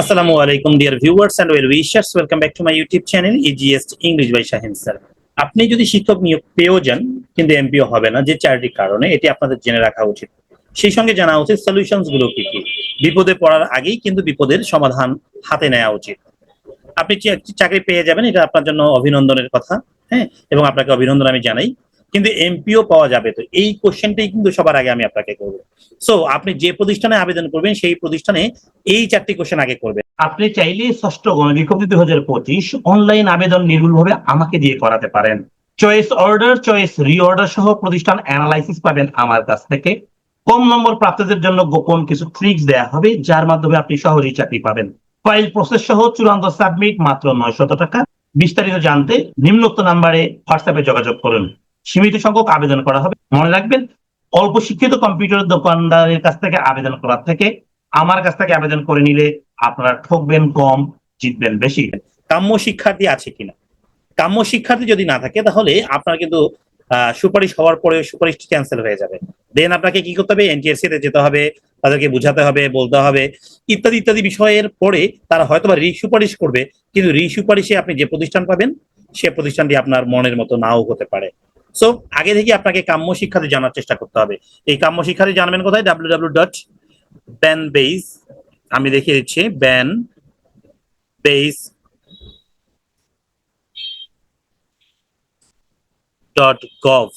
Assalamu আলাইকুম, dear viewers and well wishers. Welcome back to my YouTube channel EGS English by Shahin sir. আপনি যদি শিক্ষক নিয়োগ পেয়েও যান, কিন্তু এমপিও হবে না, যে চারটি কারণে, এটি আপনাদের জেনে রাখা উচিত। সেই সঙ্গে জানা উচিত সলিউশনসগুলো কি কি। বিপদে পড়ার আগেই কিন্তু বিপদের সমাধান হাতে নেওয়া উচিত। আপনি চাকরি পেয়ে যাবেন, এটা আপনার জন্য অভিনন্দনের কথা হ্যাঁ? এবং আপনাকে অভিনন্দন আমি জানাই। কিন্তু এমপিও পাওয়া যাবে। তো এই কোশ্চেনটাই কিন্তু সবার আগে আমি আপনাকে করব। সো আপনি যে প্রতিষ্ঠানে আবেদন করবেন, সেই প্রতিষ্ঠানে এই চারটি কোশ্চেন আগে করবেন। আপনি চাইলে ষষ্ঠ গণবিজ্ঞপ্তি দুই হাজার পঁচিশ অনলাইন আবেদন নির্ভুলভাবে আমাকে দিয়ে করাতে পারেন। চয়েস অর্ডার চয়েস রিঅর্ডার সহ প্রতিষ্ঠান অ্যানালাইসিস পাবেন আমার কাছ থেকে। কম নম্বর প্রাপ্তদের জন্য গোপন কিছু ট্রিক্স দেয়া হবে, যার মাধ্যমে আপনি সহজেই চাকরি পাবেন। ফাইল প্রসেস সহ চূড়ান্ত সাবমিট মাত্র নয়শত টাকা। বিস্তারিত জানতে নিম্নোক্ত নাম্বারে হোয়াটসঅ্যাপে যোগাযোগ করুন। সীমিত সংখ্যক আবেদন করা হবে। মনে রাখবেন, অল্প শিক্ষিত কম্পিউটার দোকানদারের কাছ থেকে আবেদন করার থেকে আমার কাছ থেকে আবেদন করে নিলে আপনারা ঠকবেন কম, জিতবেন বেশি। কাম্য শিক্ষার্থী আছে কিনা? কাম্য শিক্ষার্থী যদি না থাকে, তাহলে আপনার কিন্তু সুপারিশ হওয়ার পরে সুপারিশটি ক্যান্সেল হয়ে যাবে। দেন আপনাকে কি করতে হবে? এনটিএসসি তে যেতে হবে, তাদেরকে বোঝাতে হবে, বলতে হবে, ইত্যাদি ইত্যাদি বিষয়ের পরে তারা হয়তো বা রিসুপারিশ করবে, কিন্তু রিসুপারিশে আপনি যে প্রতিষ্ঠান পাবেন, সে প্রতিষ্ঠানটি আপনার মনের মতো নাও হতে পারে। সো আগে থেকে আপনাকে কাম্য শিক্ষাতে জানার চেষ্টা করতে হবে। এই কাম্য শিক্ষাতে জানবেন কোথায়? W W dot banbeis আমি দেখিয়ে দিচ্ছি, banbeis dot gov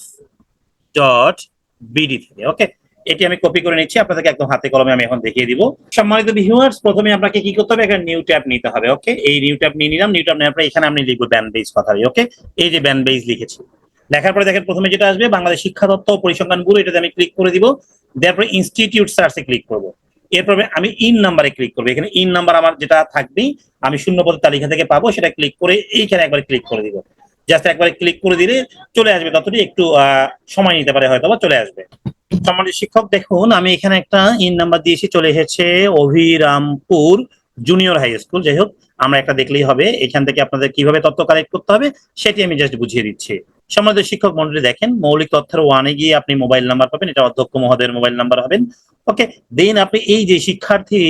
dot BD থেকে ওকে এটি আমি কপি করে নিচ্ছি, আপনাদেরকে একদম হাতে কলমে আমি এখন দেখিয়ে দিব। সম্মানিত ভিউয়ার্স প্রথমে আপনাকে কি করতে হবে? একটা নিউ ট্যাব নিতে হবে ওকে এই নিউ ট্যাব নিয়ে নিলাম নিউ ট্যাব নেওয়ার পরে এখানে আমি লিখব ব্যান বেস কথা ওকে এই যে ব্যান বেস লিখেছি। লেখার পরে দেখেন প্রথমে যেটা আসবে, বাংলাদেশ শিক্ষা তত্ত্ব ও পরিসংখ্যান ব্যুরো এটাতে আমি ক্লিক করে দিব। দেওয়ার পরে ইনস্টিটিউট সার্চে ক্লিক করব। এরপরে আমি ইন নাম্বারে ক্লিক করব। এখানে ইন নাম্বার আমার যেটা থাকবেই আমি শূন্য পদের তালিকা থেকে পাবো, সেটা ক্লিক করে এইখানে একবার ক্লিক করে দিব। জাস্ট একবারে ক্লিক করে দিলে চলে আসবে ততটি, একটু সময় নিতে পারে হয়তো বা চলে আসবে। সম্মানিত শিক্ষক, দেখুন, আমি এখানে একটা ইন নাম্বার দিয়েছি, চলে এসেছে অভিরামপুর জুনিয়র হাই স্কুল যাই হোক, আমরা একটা দেখলেই হবে, এখান থেকে আপনাদের কীভাবে তথ্য কালেক্ট করতে হবে, সেটি আমি জাস্ট বুঝিয়ে দিচ্ছি। সম্মানিত শিক্ষক মন্ডলী, দেখেন মৌলিক তথ্যের ওয়ানে গিয়ে আপনি মোবাইল নাম্বার পাবেন। এটা অধ্যক্ষ মহোদয়ের মোবাইল নাম্বার হবেন। ওকে, দেন আপনি এই যে শিক্ষার্থী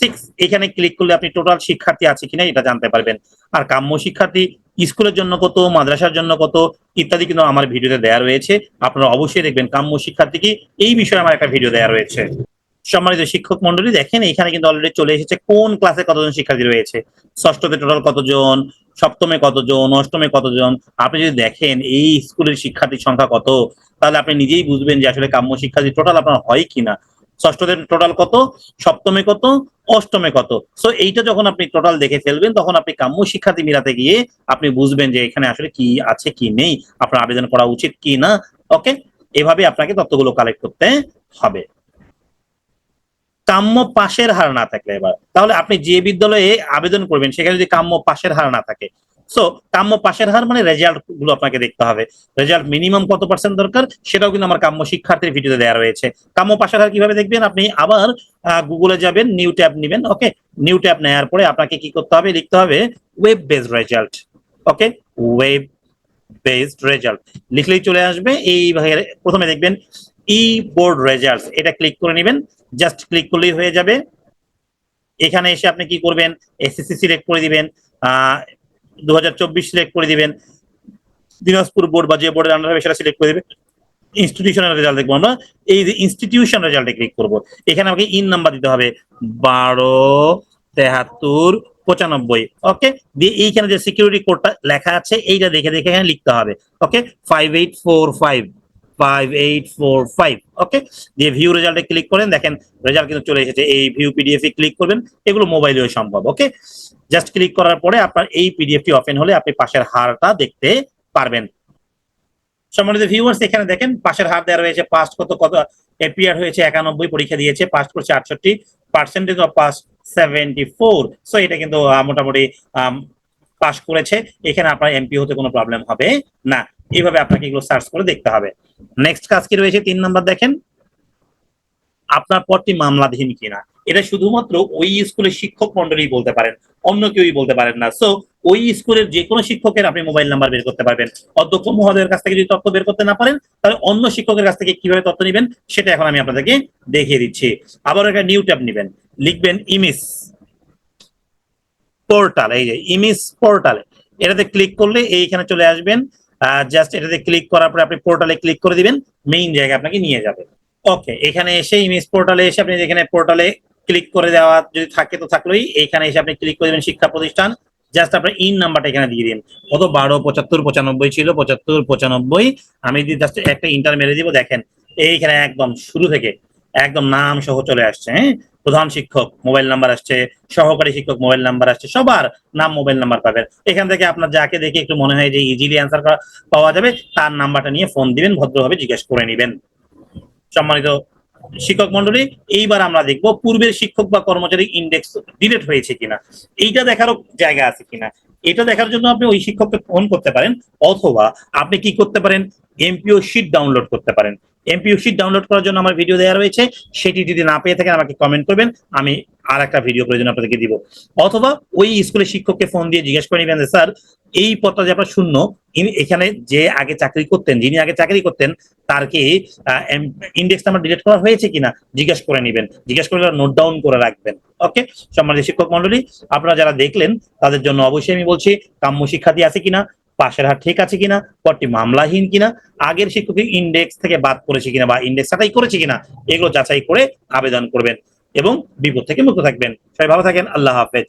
সিক্স এখানে ক্লিক করলে আপনি টোটাল শিক্ষার্থী আছে কিনা এটা জানতে পারবেন। আর কাম্য শিক্ষার্থী, স্কুলের জন্য কত, মাদ্রাসার জন্য কত, ইত্যাদি কিন্তু আমার ভিডিওতে দেওয়া রয়েছে। আপনারা অবশ্যই দেখবেন কাম্য শিক্ষার্থী কি, এই বিষয়ে আমার একটা ভিডিও দেওয়া রয়েছে। সম্মানিত শিক্ষক মন্ডলী, দেখেন এখানে কিন্তু অলরেডি চলে এসেছে কোন ক্লাসে কতজন শিক্ষার্থী রয়েছে? ষষ্ঠতে টোটাল কতজন? সপ্তমে কতজন? অষ্টমে কতজন? আপনি যদি দেখেন এই স্কুলের শিক্ষার্থীর সংখ্যা কত, তাহলে আপনি নিজেই বুঝবেন যে আসলে কাম্য শিক্ষার্থী টোটাল আপনার হয় কিনা। ষষ্ঠতে টোটাল কত? সপ্তমে কত? অষ্টমে কত? সো এইটা যখন আপনি টোটাল দেখে ফেলবেন, তখন আপনি কাম্য শিক্ষার্থী মিলাতে গিয়ে আপনি বুঝবেন যে এখানে আসলে কি আছে, কি নেই, আপনার আবেদন করা উচিত কি না ওকে এভাবে আপনাকে তথ্যগুলো কালেক্ট করতে হবে। কাম্য পাশের হার না থাকলে এবার। তাহলে আপনি যে বিদ্যালয়ে আবেদন করবেন, সেখানে যদি কাম্য পাশের হার না থাকে। সো কাম্য পাশের হার মানে রেজাল্টগুলো আপনাকে দেখতে হবে। রেজাল্ট মিনিমাম কত পার্সেন্ট দরকার, সেটাও কিন্তু আমার কাম্য শিক্ষার্থীর ভিডিওতে দেওয়া রয়েছে। কাম্য পাশের হার কীভাবে দেখবেন? আপনি আবার গুগলে যাবেন নিউ ট্যাব নেবেন ওকে নিউ ট্যাব নেওয়ার পরে আপনাকে কি করতে হবে? লিখতে হবে web based result okay web based result লিখলেই চলে আসবে। এই প্রথমে দেখবেন ই বোর্ড রেজাল্টস এটা ক্লিক করে নেবেন জাস্ট ক্লিক করলেই হয়ে যাবে। এখানে এসে আপনি কি করবেন এসএসসি সিলেক্ট করে দিবেন দু সিলেক্ট করে দিবেন, দিনাজপুর বোর্ড বা যে বোর্ডের আন্ডার হবে সেটা সিলেক্ট করে দিবেন। ইনস্টিটিউশনাল রেজাল্ট দেখব আমরা, এই যে ইনস্টিটিউশন রেজাল্টে ক্লিক করব। এখানে আমাকে ইন নাম্বার দিতে হবে, বারো, তেহাত্তর, পঁচানব্বই ওকে দিয়ে এইখানে যে সিকিউরিটি কোডটা লেখা আছে, এইটা দেখে দেখে এখানে লিখতে হবে okay five eight four five five eight four five okay দিয়ে ভিউ ক্লিক করেন, দেখেন রেজাল্ট কিন্তু চলে এসেছে, এই ভিউ পিডিএফ ক্লিক এগুলো সম্ভব ওকে জাস্ট ক্লিক করার পরে আপনার এই পিডিএফটি ওপেন হলে আপনি পাশের হারটা দেখতে পারবেন। এখানে দেখেন, পাশের হার দেওয়া রয়েছে পাস কত এপিআর হয়েছে, একানব্বই, পরীক্ষা দিয়েছে পাস করছে আটষট্টি percentage of pass seventy four so এটা কিন্তু মোটামুটি পাস করেছে, এখানে আপনার এমপি হতে কোনো প্রবলেম হবে না। এইভাবে আপনাকে এগুলো সার্চ করে দেখতে হবে। নেক্সট কাজ কি রয়েছে? তিন নাম্বার দেখেন। আপনার পদটি মামলাধীন কিনা। এটা শুধুমাত্র ওই স্কুলের শিক্ষক মন্ডলী বলতে পারেন, অন্য কেউই বলতে পারেন না। সো ওই স্কুলের যে কোনো শিক্ষকের আপনি মোবাইল নাম্বার বের করতে পারবেন। অধ্যক্ষ মহোদয়ের কাছ থেকে যদি তথ্য বের করতে না পারেন, তাহলে অন্য শিক্ষকের কাছ থেকে কীভাবে তথ্য নেবেন, সেটা এখন আমি আপনাদেরকে দেখিয়ে দিচ্ছি। আবার একটা নিউ ট্যাব নেবেন। লিখবেন ইমিস পোর্টাল এই যে ইমেজ পোর্টালে এটাতে ক্লিক করলে এইখানে চলে আসবেন। জাস্ট এটাতে ক্লিক করার পরে আপনি পোর্টালে ক্লিক করে দিবেন মেইন জায়গায় আপনাকে নিয়ে যাবে। ওকে এখানে এসে ইমেজ পোর্টালে এসে আপনি যেখানে পোর্টালে ক্লিক করে দেওয়া যদি থাকে তো থাকলোই এইখানে এসে আপনি ক্লিক করে দেবেন শিক্ষা প্রতিষ্ঠান জাস্ট আপনার ইন নাম্বারটা এখানে দিয়ে দিন। কত? বারো, পঁচাত্তর, পঁচানব্বই ছিল, পঁচাত্তর, পঁচানব্বই। আমি যদি জাস্ট একটা ইন্টার মেরে দিব, দেখেন, এইখানে একদম শুরু থেকে একদম নাম সহ চলে আসছে হ্যাঁ? প্রধান শিক্ষক মোবাইল নাম্বার আসছে, সহকারী শিক্ষক মোবাইল নাম্বার আসছে, সবার নাম মোবাইল নাম্বার পাবেন। এখান থেকে আপনার যাকে দেখে একটু মনে হয় যে ইজিলি অ্যান্সার পাওয়া যাবে, তার নাম্বারটা নিয়ে ফোন দিবেন, ভদ্রভাবে জিজ্ঞেস করে নেবেন। সম্মানিত শিক্ষক মন্ডলী এইবার আমরা দেখব পূর্বের শিক্ষক বা কর্মচারী ইন্ডেক্স ডিলেট হয়েছে কিনা। এইটা দেখারও জায়গা আছে কিনা। এটা দেখার জন্য আপনি ওই শিক্ষককে ফোন করতে পারেন, অথবা আপনি কি করতে পারেন এমপিও শিট ডাউনলোড করতে পারেন। এমপিও শিট ডাউনলোড করার জন্য আমার ভিডিও দেওয়া রয়েছে। সেটি যদি না পেয়ে থাকেন, আমাকে কমেন্ট করবেন। আমি আর একটা ভিডিও প্রয়োজন আপনাদেরকে দিব। অথবা ওই স্কুলের শিক্ষককে ফোন দিয়ে জিজ্ঞেস করে নেবেন স্যার, এই পদটা যে আপনার শূন্য এখানে যে আগে চাকরি করতেন, যিনি আগে চাকরি করতেন, তার কি ইন্ডেক্স নাম্বার ডিলিট করা হয়েছে কিনা? জিজ্ঞেস করে নেবেন। জিজ্ঞেস করে নোট ডাউন করে রাখবেন। ওকে সম্মানিত শিক্ষক মন্ডলী আপনারা যারা দেখলেন, তাদের জন্য অবশ্যই আমি বলছি, কাম্য শিক্ষার্থী আছে কিনা? পাশের হার ঠিক আছে কিনা পদটি মামলাহীন কিনা, আগের শিক্ষক ইন্ডেক্স থেকে বাদ করেছে কিনা বা ইন্ডেক্স ছাঁটাই করেছে কিনা, এগুলো যাচাই করে আবেদন করবেন এবং বিপদ থেকে মুক্ত থাকবেন। সবাই ভালো থাকেন, আল্লাহ হাফেজ।